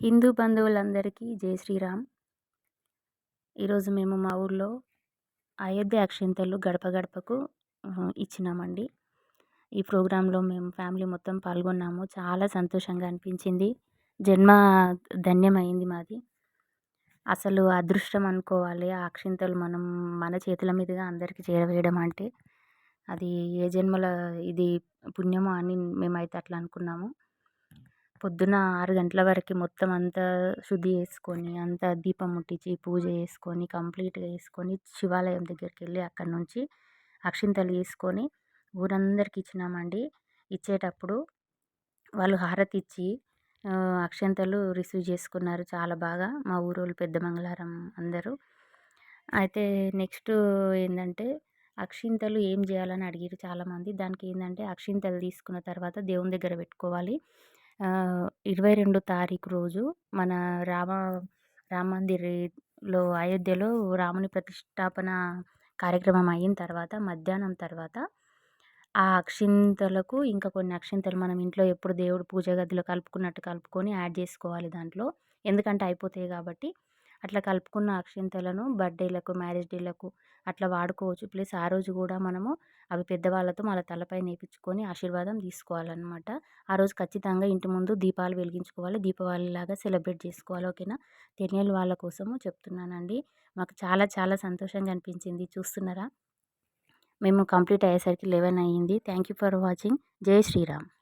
హిందూ బంధువులందరికీ జై శ్రీరామ్. ఈరోజు మేము మా ఊర్లో అయోధ్య అక్షింతలు గడప గడపకు ఇచ్చినామండి. ఈ ప్రోగ్రాంలో మేము ఫ్యామిలీ మొత్తం పాల్గొన్నాము. చాలా సంతోషంగా అనిపించింది. జన్మ ధన్యమైంది మాది. అసలు అదృష్టం అనుకోవాలి. ఆ అక్షింతలు మనం మన చేతుల మీదుగా అందరికీ చేరవేయడం అంటే అది ఏ జన్మల ఇది పుణ్యమో అని మేమైతే అట్లా అనుకున్నాము. పొద్దున ఆరు గంటల వరకు మొత్తం అంతా శుద్ధి చేసుకొని అంతా దీపం ముట్టించి పూజ చేసుకొని కంప్లీట్గా చేసుకొని శివాలయం దగ్గరికి వెళ్ళి అక్కడ నుంచి అక్షింతలు తీసుకొని ఊరందరికి ఇచ్చినామండి. ఇచ్చేటప్పుడు వాళ్ళు హారతి ఇచ్చి అక్షంతలు రిసీవ్ చేసుకున్నారు చాలా బాగా. మా ఊరోళ్ళు పెద్ద మంగళారం అందరూ. అయితే నెక్స్ట్ ఏంటంటే అక్షింతలు ఏం చేయాలని అడిగారు చాలామంది. దానికి ఏంటంటే అక్షింతలు తీసుకున్న తర్వాత దేవుని దగ్గర పెట్టుకోవాలి. ఇరవై రెండు తారీఖు రోజు మన రామ రామ మందిర్లో అయోధ్యలో రాముని ప్రతిష్టాపన కార్యక్రమం అయిన తర్వాత మధ్యాహ్నం తర్వాత ఆ అక్షింతలకు ఇంకా కొన్ని అక్షింతలు మనం ఇంట్లో ఎప్పుడు దేవుడు పూజ గదిలో కలుపుకున్నట్టు కలుపుకొని యాడ్ చేసుకోవాలి దాంట్లో. ఎందుకంటే అయిపోతాయి కాబట్టి అట్లా కలుపుకున్న అక్షింతలను బర్త్డేలకు మ్యారేజ్ డేలకు అట్లా వాడుకోవచ్చు. ప్లస్ ఆ రోజు కూడా మనము అవి పెద్దవాళ్ళతో మన తలపై నేర్పించుకొని ఆశీర్వాదం తీసుకోవాలన్నమాట. ఆ రోజు ఖచ్చితంగా ఇంటి ముందు దీపాలు వెలిగించుకోవాలి. దీపావళిలాగా సెలబ్రేట్ చేసుకోవాలి. ఓకేనా? తెలియని వాళ్ళ కోసము చెప్తున్నానండి. మాకు చాలా చాలా సంతోషంగా అనిపించింది. చూస్తున్నారా? మేము కంప్లీట్ అయ్యేసరికి లెవెన్ అయ్యింది. Thank you for watching. Jai Sriram.